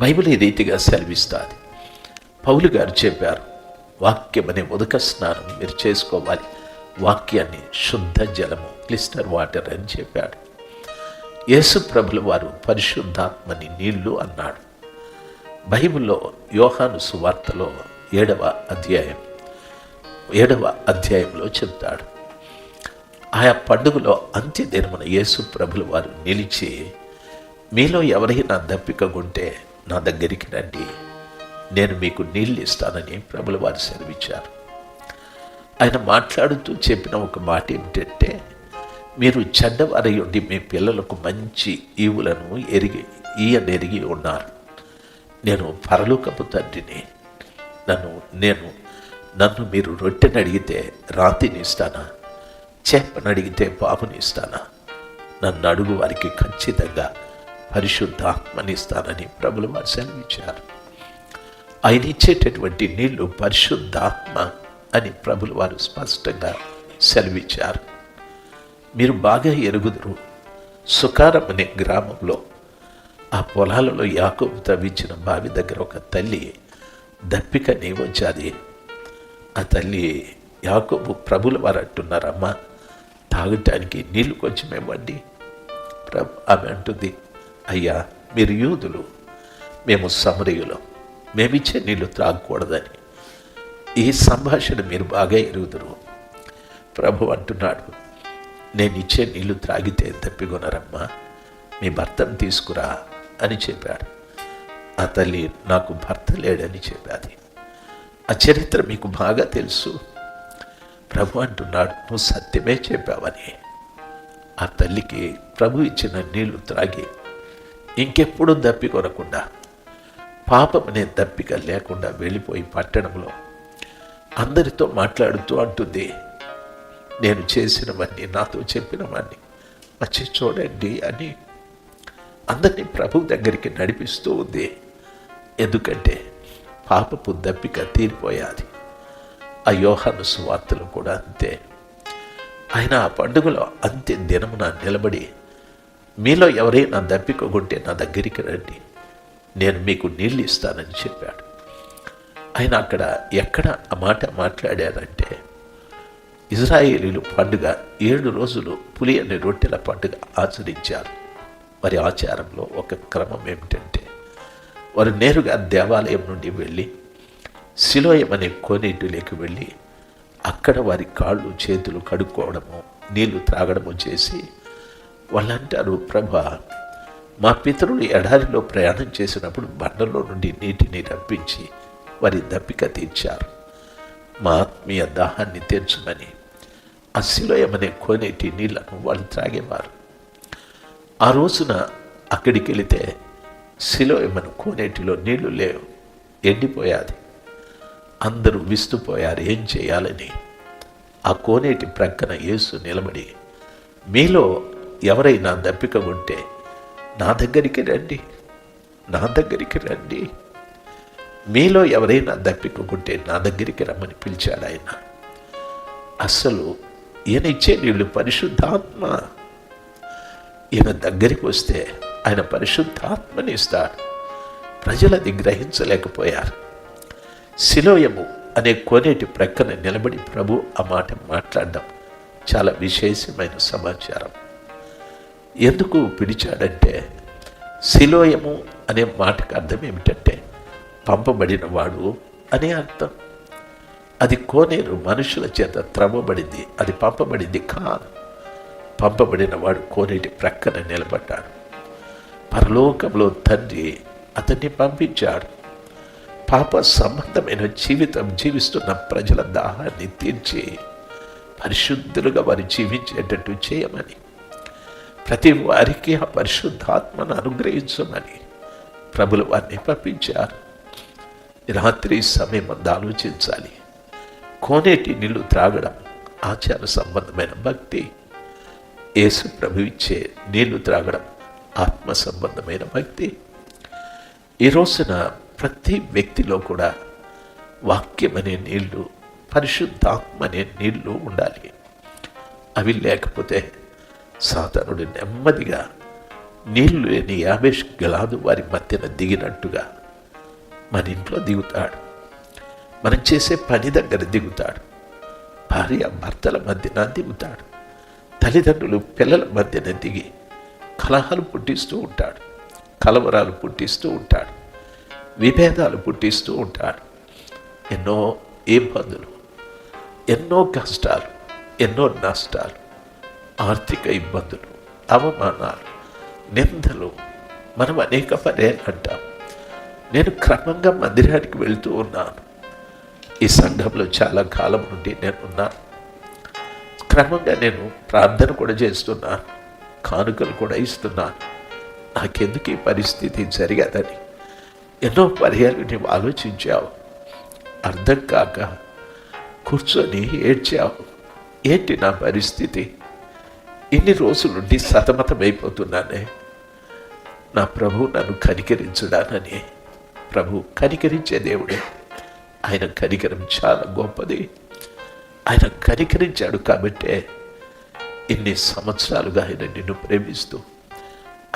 Bible ఈ రీతిగా సెలవిస్తుంది. పౌలు గారు చెప్పారు వాక్యం అనే ఉదక స్నానం మీరు చేసుకోవాలి. వాక్యాన్ని శుద్ధ జలము క్లిస్టర్ వాటర్ అని చెప్పాడు. యేసు ప్రభుల వారు పరిశుద్ధాత్మని నీళ్ళు అన్నాడు. బైబిల్లో యోహాను సువార్తలో ఏడవ అధ్యాయం ఏడవ అధ్యాయంలో చెప్తాడు. ఆయా పండుగలో అంత్య దినమున యేసు ప్రభుల వారు నిలిచి మీలో ఎవరైనా దప్పికగుంటే నా దగ్గరికి రండి. నేను మీకు నీళ్ళు ఇస్తానని ప్రభుల వారు సెలవిచ్చారు. ఆయన మాట్లాడుతూ చెప్పిన ఒక మాట ఏమిటంటే మీరు చెడ్డవారై ఉండి మీ పిల్లలకు మంచి ఈవులను ఎరిగి ఈయనెరిగి ఉన్నారు. నేను పరలోకపు తండ్రిని. నన్ను నేను నన్ను మీరు రొట్టెని అడిగితే రాతిని ఇస్తానా? చేపను అడిగితే పాముని ఇస్తానా? నన్ను అడుగు వారికి ఖచ్చితంగా పరిశుద్ధాత్మనిస్తానని ప్రభులు వారు సెలవిచ్చారు. ఆయన ఇచ్చేటటువంటి నీళ్ళు పరిశుద్ధాత్మ అని ప్రభులు వారు స్పష్టంగా సెలవిచ్చారు. మీరు బాగా ఎరుగుదురు. సుకారం అనే గ్రామంలో ఆ పొలాలలో యాకోబు తవ్వించిన బావి దగ్గర ఒక తల్లి దప్పిక నీవొచ్చాది ఆ తల్లి యాకోబు ప్రభులు వారు అంటున్నారమ్మా తాగటానికి నీళ్ళు కొంచెం ఇవ్వండి. ప్రభు ఆమె అంటుంది అయ్యా మీరు యూదులు. మేము సమరయులం. మేమిచ్చే నీళ్ళు త్రాగకూడదని. ఈ సంభాషణ మీరు బాగా ఎరుగుదురు. ప్రభు అంటున్నాడు నేను ఇచ్చే నీళ్ళు త్రాగితే తప్పికొనరమ్మా. మీ భర్తను తీసుకురా అని చెప్పాడు. ఆ తల్లి నాకు భర్త లేడని చెప్పాది. ఆ చరిత్ర మీకు బాగా తెలుసు. ప్రభు అంటున్నాడు నువ్వు సత్యమే చెప్పావని. ఆ తల్లికి ప్రభు ఇచ్చిన నీళ్ళు త్రాగి ఇంకెప్పుడు దప్పి కొనకుండా పాపం అనే దప్పిక లేకుండా వెళ్ళిపోయి పట్టణంలో అందరితో మాట్లాడుతూ అంటుంది నేను చేసినవన్నీ నాతో చెప్పినవన్నీ వచ్చి చూడండి అని. అందరినీ ప్రభు దగ్గరికి నడిపిస్తూ ఉంది. ఎందుకంటే పాపపు దప్పిక తీరిపోయాది. ఆ యోహాను సువార్తలు కూడా అంతే. ఆయన ఆ పండుగలో అంత్య దినమున నిలబడి మీలో ఎవరైనా దప్పికొంటే నా దగ్గరికి రండి. నేను మీకు నీళ్ళు ఇస్తానని చెప్పాడు. ఆయన అక్కడ ఎక్కడ ఆ మాట మాట్లాడారంటే ఇజ్రాయేలీలు పండుగ ఏడు రోజులు పులి అనే రొట్టెల పండుగ ఆచరించారు. వారి ఆచారంలో ఒక క్రమం ఏమిటంటే వారు నేరుగా దేవాలయం నుండి వెళ్ళి శిలోయం అనే కోనేటిలోకి వెళ్ళి అక్కడ వారి కాళ్ళు చేతులు కడుక్కోవడము నీళ్ళు త్రాగడము చేసి వాళ్ళు అంటారు ప్రభా మా పితరులు ఎడారిలో ప్రయాణం చేసినప్పుడు బండలో నుండి నీటిని రప్పించి వారి దప్పిక తీర్చారు. మా ఆత్మీయ దాహాన్ని తీర్చమని ఆ శిలోయమనే కోనేటి నీళ్ళను వాళ్ళు త్రాగేవారు. ఆ రోజున అక్కడికి వెళితే శిలోయమను కోనేటిలో నీళ్ళు లేవు ఎండిపోయాది. అందరూ విస్తుపోయారు ఏం చేయాలని. ఆ కోనేటి ప్రక్కన యేసు నిలబడి మీలో ఎవరైనా దప్పిక ఉంటే నా దగ్గరికి రండి. నా దగ్గరికి రండి. మీలో ఎవరైనా దప్పిక ఉంటే నా దగ్గరికి రమ్మని పిలిచాడు ఆయన. అసలు ఈయన ఇచ్చే నీళ్ళు పరిశుద్ధాత్మ. ఈయన దగ్గరికి వస్తే ఆయన పరిశుద్ధాత్మని ఇస్తాడు. ప్రజలది గ్రహించలేకపోయారు. శిలోయము అనే కోనేటి ప్రక్కన నిలబడి ప్రభు ఆ మాట మాట్లాడడం చాలా విశేషమైన సమాచారం. ఎందుకు పిలిచాడంటే శిలోయము అనే మాటకు అర్థం ఏమిటంటే పంపబడిన వాడు అనే అర్థం. అది కోనేరు మనుషుల చేత త్రవ్వబడింది అది పంపబడింది కాదు. పంపబడిన వాడు కోనేటి ప్రక్కన నిలబడ్డాడు. పరలోకంలో తండ్రి అతన్ని పంపించాడు. పాప సంబంధమైన జీవితం జీవిస్తున్న ప్రజల దాహాన్ని తీర్చి పరిశుద్ధులుగా వారు జీవించేటట్టు చేయమని. ప్రతి వారికి ఆ పరిశుద్ధాత్మను అనుగ్రహించమని ప్రభులు వారిని పంపించారు. రాత్రి సమయం అందు ఆలోచించాలి. కోనేటి నీళ్ళు త్రాగడం ఆచార సంబంధమైన భక్తి. యేసు ప్రభు ఇచ్చే నీళ్ళు త్రాగడం ఆత్మ సంబంధమైన భక్తి. ఈ రోజున ప్రతి వ్యక్తిలో కూడా వాక్యం అనే నీళ్ళు పరిశుద్ధాత్మ అనే నీళ్ళు ఉండాలి. అవి లేకపోతే సాతానుడు నెమ్మదిగా నీళ్ళు లేని యామేష్ గలాదు వారి మధ్యన దిగినట్టుగా మన ఇంట్లో దిగుతాడు. మనం చేసే పని దగ్గర దిగుతాడు. భార్య భర్తల మధ్యన దిగుతాడు. తల్లిదండ్రులు పిల్లల మధ్యన దిగి కలహాలు పుట్టిస్తూ ఉంటాడు. కలవరాలు పుట్టిస్తూ ఉంటాడు. విభేదాలు పుట్టిస్తూ ఉంటాడు. ఎన్నో ఇబ్బందులు ఎన్నో కష్టాలు ఎన్నో నష్టాలు ఆర్థిక ఇబ్బందులు అవమానాలు నిందలు. మనం అనేక పర్యాలు అంటాం. నేను క్రమంగా మందిరానికి వెళ్తూ ఉన్నాను. ఈ సంఘంలో చాలా కాలం నుండి నేను ఉన్నాను. క్రమంగా నేను ప్రార్థన కూడా చేస్తున్నాను. కానుకలు కూడా ఇస్తున్నాను. నాకెందుకు ఈ పరిస్థితి జరిగదని ఎన్నో పర్యాలు నీవు ఆలోచించావు. అర్థం కాక కూర్చొని ఏడ్చావు. ఏంటి నా పరిస్థితి? ఇన్ని రోజులుండి సతమతమైపోతున్నానే. నా ప్రభు నన్ను కనికరించుడానని. ప్రభు కనికరించే దేవుడే. ఆయన కనికరం చాలా గొప్పది. ఆయన కనికరించాడు కాబట్టే ఇన్ని సంవత్సరాలుగా ఆయన నిన్ను ప్రేమిస్తూ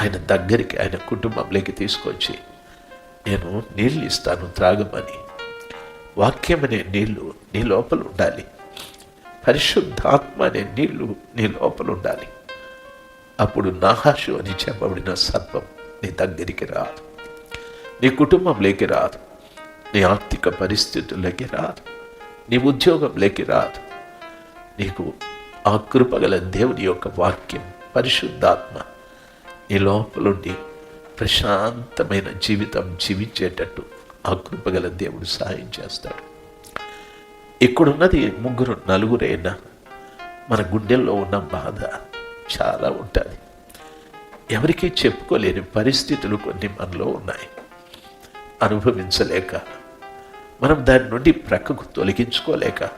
ఆయన దగ్గరికి ఆయన కుటుంబంలోకి తీసుకొచ్చి నేను నీళ్ళు ఇస్తాను త్రాగమని. వాక్యం అనే నీ లోపల ఉండాలి. పరిశుద్ధాత్మ అనే నీళ్ళు నీ లోపల ఉండాలి. అప్పుడు నాహాషు అని చెప్పబడిన సర్పం నీ దగ్గరికి రాదు. నీ కుటుంబంలోకి రాదు. నీ ఆర్థిక పరిస్థితుల్లోకి రాదు. నీ ఉద్యోగంలోకి రాదు. నీకు ఆ కృపగల దేవుని యొక్క వాక్యం పరిశుద్ధాత్మ నీ లోపలుండి ప్రశాంతమైన జీవితం జీవించేటట్టు ఆ కృపగల దేవుడు సహాయం చేస్తాడు. ఇక్కడున్నది ముగ్గురు నలుగురైనా మన గుండెల్లో ఉన్న బాధ చాలా ఉంటుంది. ఎవరికీ చెప్పుకోలేని పరిస్థితులు కొన్ని మనలో ఉన్నాయి. అనుభవించలేక మనం దాని నుండి ప్రక్కకు తొలగించుకోలేక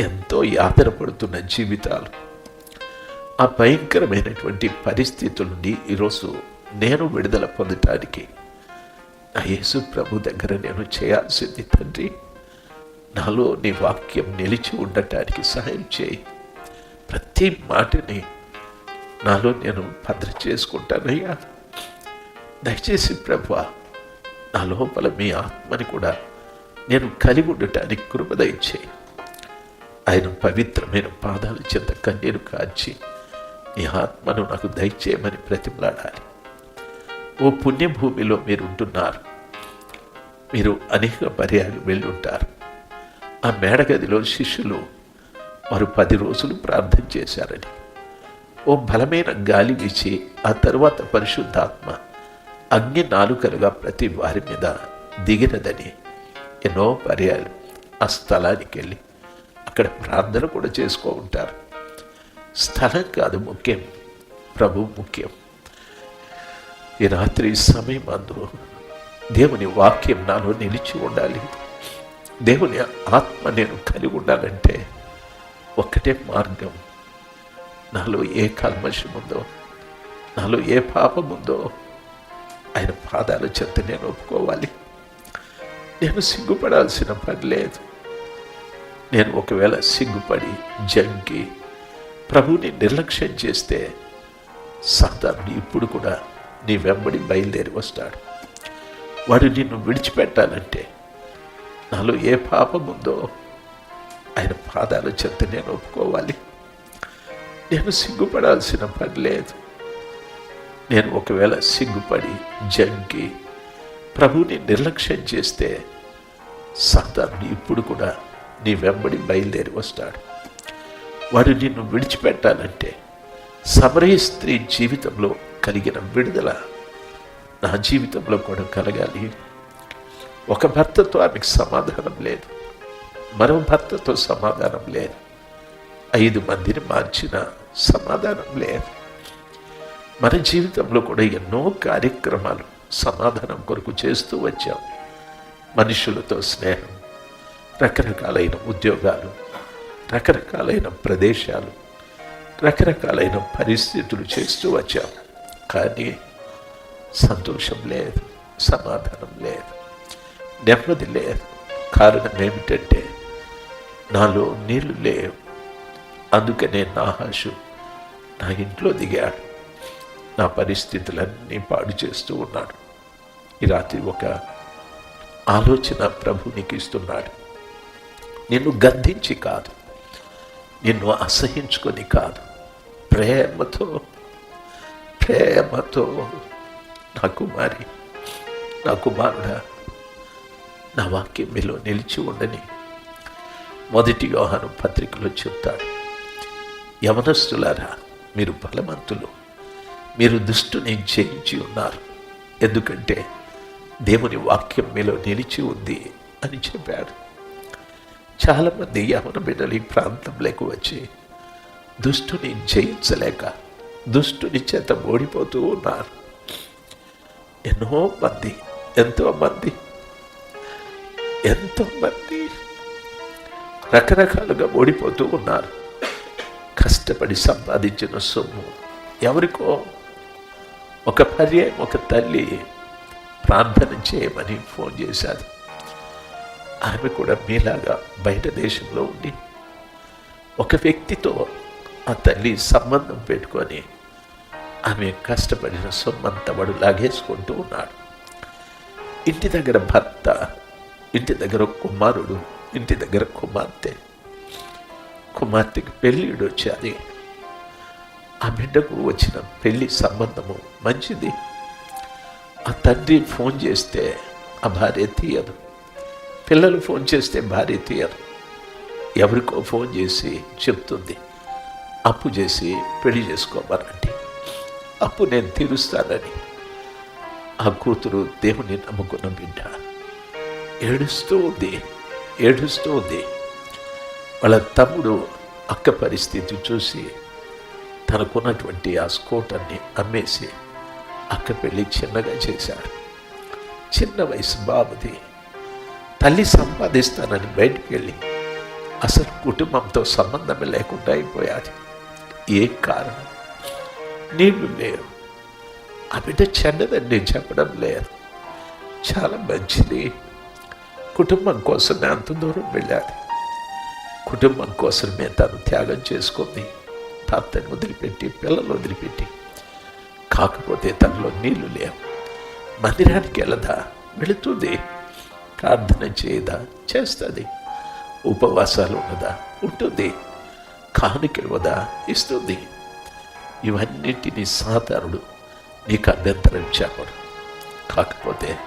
ఎంతో యాతన పడుతున్న జీవితాలు. ఆ భయంకరమైనటువంటి పరిస్థితుల నుండి ఈరోజు నేను విడుదల పొందటానికి నా యేసు ప్రభు దగ్గర నేను చేయాల్సింది తండ్రి నాలో నీ వాక్యం నిలిచి ఉండటానికి సహాయం చేయి. ప్రతి మాటని నాలో నేను భద్ర చేసుకుంటానయ్యా. దయచేసి ప్రభు నా లోపల మీ ఆత్మని కూడా నేను కలిగి ఉండటానికి కృపదయించేయి ఆయన పవిత్రమైన పాదాల చెంత కన్నీరు కాచి నీ ఆత్మను నాకు దయచేయమని ప్రతిమలాడాలి ఓ పుణ్యభూమిలో మీరు ఉంటున్నారు మీరు అనేక పర్యాలు వెళ్ళుంటారు. ఆ మేడగదిలో శిష్యులు వారు పది రోజులు ప్రార్థన చేశారని. ఓ బలమైన గాలి వీచి ఆ తరువాత పరిశుద్ధాత్మ అగ్ని నాలుకలుగా ప్రతి వారి మీద దిగినదని ఎన్నో పర్యాలు ఆ స్థలానికి వెళ్ళి అక్కడ ప్రార్థన కూడా చేసుకో ఉంటారు. స్థలం కాదు ముఖ్యం ప్రభు ముఖ్యం. ఈ రాత్రి సమయం అందు దేవుని వాక్యం నాలో నిలిచి ఉండాలి. దేవుని ఆత్మ నేను కలిగి ఉండాలంటే ఒక్కటే మార్గం. నాలో ఏ కల్మషం ఉందో నాలో ఏ పాపం ఉందో ఆయన పాదాల చెంత నేను ఒప్పుకోవాలి. నేను సిగ్గుపడాల్సిన పని లేదు. నేను ఒకవేళ సిగ్గుపడి జంకి ప్రభుని నిర్లక్ష్యం చేస్తే సాధారణ ఇప్పుడు కూడా నీ వెంబడి బయలుదేరి వస్తాడు. వాడు నిన్ను విడిచిపెట్టాలంటే నాలో ఏ పాపం ఉందో ఆయన పాదాల చెంత నేను ఒప్పుకోవాలి. నేను సిగ్గుపడాల్సిన పని లేదు. నేను ఒకవేళ సిగ్గుపడి జంకి ప్రభుని నిర్లక్ష్యం చేస్తే సాధారణ ఇప్పుడు కూడా నీ వెంబడి బయలుదేరి వస్తాడు. వాడు నిన్ను విడిచిపెట్టాలంటే సమరయ స్త్రీ జీవితంలో కలిగిన విడుదల నా జీవితంలో కూడా కలగాలి. ఒక భర్తతో ఆమెకు సమాధానం లేదు. మరో భర్తతో సమాధానం లేదు. ఐదు మందిని మార్చిన సమాధానం లేదు. మన జీవితంలో కూడా ఎన్నో కార్యక్రమాలు సమాధానం కొరకు చేస్తూ వచ్చాం. మనుషులతో స్నేహం రకరకాలైన ఉద్యోగాలు రకరకాలైన ప్రదేశాలు రకరకాలైన పరిస్థితులు చేస్తూ వచ్చాం. కానీ సంతోషం లేదు సమాధానం లేదు. నెమ్మది లేదు కారణం ఏమిటంటే నాలో నీళ్ళు లేవు. అందుకనే నాహాషు నా ఇంట్లో దిగాడు. నా పరిస్థితులన్నీ పాడు చేస్తూ ఉన్నాడు. ఈ రాత్రి ఒక ఆలోచన ప్రభు నీకు ఇస్తున్నాడు. నిన్ను గద్దించి కాదు నిన్ను అసహించుకొని కాదు. ప్రేమతో ప్రేమతో నా కుమారి నా కుమారుడా నా వాక్యం మీలో నిలిచి ఉండని. మొదటి యోహాను పత్రికలో చెప్తాడు యవనస్తులారా మీరు బలవంతులు. మీరు దుష్టుని జయించి ఉన్నారు. ఎందుకంటే దేవుని వాక్యం మీలో నిలిచి ఉంది అని చెప్పాడు. చాలామంది యవన బిడ్డలు ఈ ప్రాంతంలోకి వచ్చి దుష్టుని జయించలేక దుష్టుని చేత ఓడిపోతూ ఉన్నారు. ఎన్నో మంది ఎంతో మంది ఎంతో మంది రకరకాలుగా ఓడిపోతూ ఉన్నారు. కష్టపడి సంపాదించిన సొమ్ము ఎవరికో ఒక పర్యాయం ఒక తల్లి ప్రార్థన చేయమని ఫోన్ చేశారు. ఆమె కూడా మీలాగా బయట దేశంలో ఉండి ఒక వ్యక్తితో ఆ తల్లి సంబంధం పెట్టుకొని ఆమె కష్టపడిన సొమ్మంతా వాడు లాగేసుకుంటూ ఉన్నాడు. ఇంటి దగ్గర భర్త ఇంటి దగ్గర కుమారుడు ఇంటి దగ్గర కుమార్తె. కుమార్తెకి పెళ్ళిడు వచ్చేది ఆ బిడ్డకు వచ్చిన పెళ్ళి సంబంధము మంచిది. ఆ తండ్రి ఫోన్ చేస్తే ఆ భార్య తీయదు. పిల్లలు ఫోన్ చేస్తే భార్య తీయరు ఎవరికో ఫోన్ చేసి చెప్తుంది అప్పు చేసి పెళ్ళి చేసుకోమనండి అప్పు నేను తీరుస్తానని. ఆ కూతురు దేవుని నమ్ముకున్న బిడ్డ. ఏడుస్తూ ఉంది ఏడుస్తూ ఉంది వాళ్ళ తమ్ముడు అక్క పరిస్థితి చూసి తనకున్నటువంటి ఆ స్కోటర్ని అమ్మేసి అక్క పెళ్ళి చిన్నగా చేశాడు. చిన్న వయసు బాబుది. తల్లి సంపాదిస్తానని బయటికి వెళ్ళి అసలు కుటుంబంతో సంబంధం లేకుండా అయిపోయాది. ఏ కారణం? నీళ్ళు లేవు. ఆ బిడ్డ చెడ్డదని చెప్పడం లేదు. చాలా మంచిది. కుటుంబం కోసమే అంత దూరం వెళ్ళాలి. కుటుంబం కోసమే తను త్యాగం చేసుకుంది భర్తని వదిలిపెట్టి పిల్లలు వదిలిపెట్టి. కాకపోతే తనలో నీళ్ళు లేవు. మందిరానికి వెళ్ళదా వెళుతుంది. ప్రార్థన చేయదా చేస్తుంది. ఉపవాసాలు ఉన్నదా? ఉంటుంది. కానుకలు వదా ఇస్తుంది. ఇవన్నిటినీ సాధారణుడు నీకు అభ్యంతరం చెప్పడు. కాకపోతే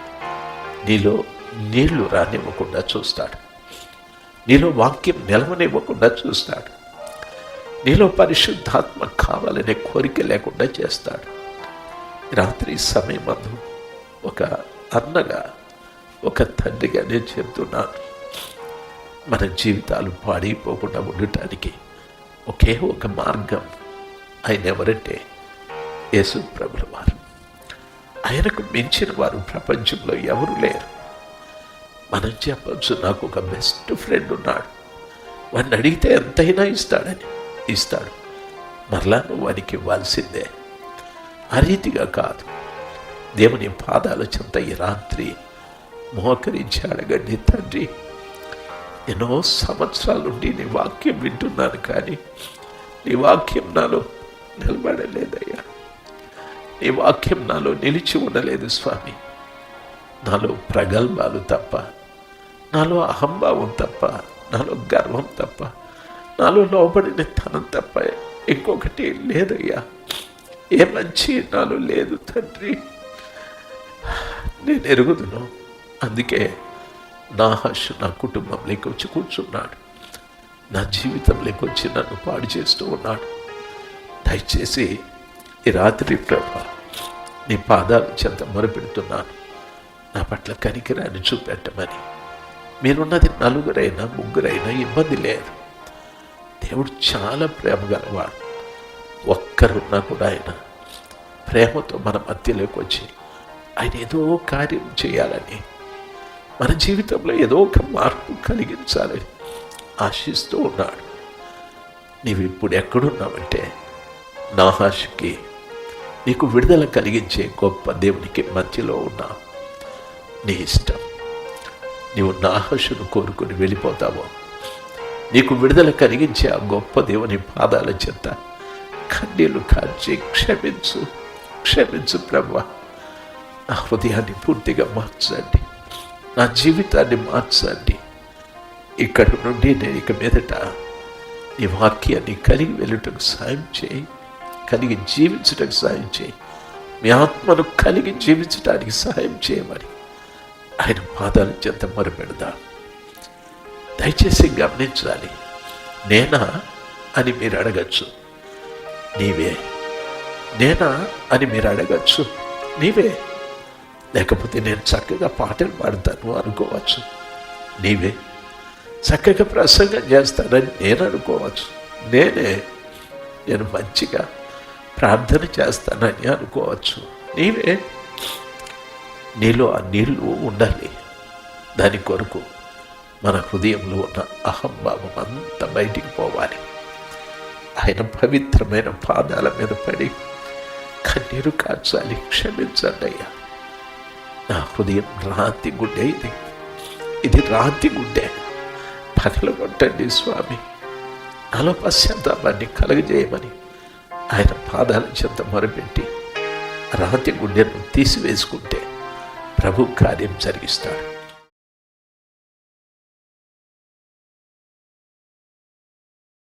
నీలో నీళ్ళు రానివ్వకుండా చూస్తాడు. నీలో వాక్యం నిలవనివ్వకుండా చూస్తాడు. నీలో పరిశుద్ధాత్మ కావాలనే కోరిక లేకుండా చేస్తాడు. రాత్రి సమయమందు ఒక అన్నగా ఒక తండ్రిగా నేను చెప్తున్నాను. మన జీవితాలు పాడైపోకుండా ఉండటానికి ఒకే ఒక మార్గం ఆయన ఎవరంటే యేసు ప్రభుల వారు. ఆయనకు మించిన వారు ప్రపంచంలో ఎవరు లేరు. మనం చెప్పచ్చు నాకు ఒక బెస్ట్ ఫ్రెండ్ ఉన్నాడు. వాడిని అడిగితే ఎంతైనా ఇస్తాడని. ఇస్తాడు. మరలా నువ్వు వానికి ఇవ్వాల్సిందే. ఆ రీతిగా కాదు. దేవుని పాదాల చెంత ఈ రాత్రి మోకరించి అడగండి తండ్రి. ఎన్నో సంవత్సరాల నుండి నీ వాక్యం వింటున్నాను కానీ నీ వాక్యం నాలో నిలబడలేదయ్యా. నీ వాక్యం నాలో నిలిచి ఉండలేదు స్వామి. నాలో ప్రగల్భాలు తప్ప నాలో అహంభావం తప్ప నాలో గర్వం తప్ప నాలో లోబడిన తనం తప్ప ఇంకొకటి లేదయ్యా. ఏ మంచి నాలో లేదు తండ్రి. నేను ఎరుగుదును. అందుకే నా హర్ష నా కుటుంబం లేకొచ్చి కూర్చున్నాడు. నా జీవితం లేకొచ్చి నన్ను పాడు చేస్తూ ఉన్నాడు. దయచేసి ఈ రాత్రి ప్రభా నీ పాదాలు చెంత మొరపెడుతున్నాను. నా పట్ల కనికిరాన్ని చూపెట్టమని. మీరున్నది నలుగురైనా ముగ్గురైనా ఇబ్బంది లేదు. దేవుడు చాలా ప్రేమ గలవాడు. ఒక్కరున్నా కూడా ఆయన ప్రేమతో మన మధ్యలోకి వచ్చి ఆయన ఏదో కార్యం చేయాలని మన జీవితంలో ఏదో ఒక మార్పు కలిగించాలని ఆశిస్తూ ఉన్నాడు. నీవు ఇప్పుడు ఎక్కడున్నావంటే నా ఆశకి నీకు విడుదల కలిగించే గొప్ప దేవునికి మధ్యలో ఉన్నావు. నీ ఇష్టం. నీవు నా ఆశను కోరుకుని వెళ్ళిపోతావో. నీకు విడుదల కలిగించే ఆ గొప్ప దేవుని పాదాల చెంత కన్నీళ్ళు కాల్చి క్షమించు క్షమించు ప్రభు. నా హృదయాన్ని పూర్తిగా మార్చండి. నా జీవితాన్ని మార్చండి. ఇక్కడి నుండి నేను ఇక మీదట నీ వాక్యాన్ని కలిగి వెళ్ళటకు సాయం చేయి కలిగి జీవించటకు సాయం చేయి. మీ ఆత్మను కలిగి జీవించడానికి సహాయం చేయమని ఆయన పాదాల చెంత మొరపెడదాం దయచేసి గమనించాలి. నేనా అని మీరు అడగచ్చు. నీవే. నేనా అని మీరు అడగచ్చు. నీవే. లేకపోతే నేను చక్కగా పాటలు పాడతాను అనుకోవచ్చు. నీవే. చక్కగా ప్రసంగం చేస్తానని నేను అనుకోవచ్చు. నేనే. నేను మంచిగా ప్రార్థన చేస్తానని అనుకోవచ్చు. నీవే. నీలో ఆ నీళ్ళు ఉండాలి. దాని కొరకు మన హృదయంలో ఉన్న అహంభావం అంతా బయటికి పోవాలి. ఆయన పవిత్రమైన పాదాల మీద పడి కన్నీరు కాచాలి. క్షమించండి అయ్యా. నా హృదయం రాతి గుండె ఇది. ఇది రాతి గుండె. పగలగొట్టండి స్వామి. నాలో పశ్చాత్తాపాన్ని కలగజేయమని ఆయన పాదాల చెంత మొరపెట్టి రాతి గుండెను తీసివేసుకుంటే ప్రభు కార్యం జరిగిస్తాడు.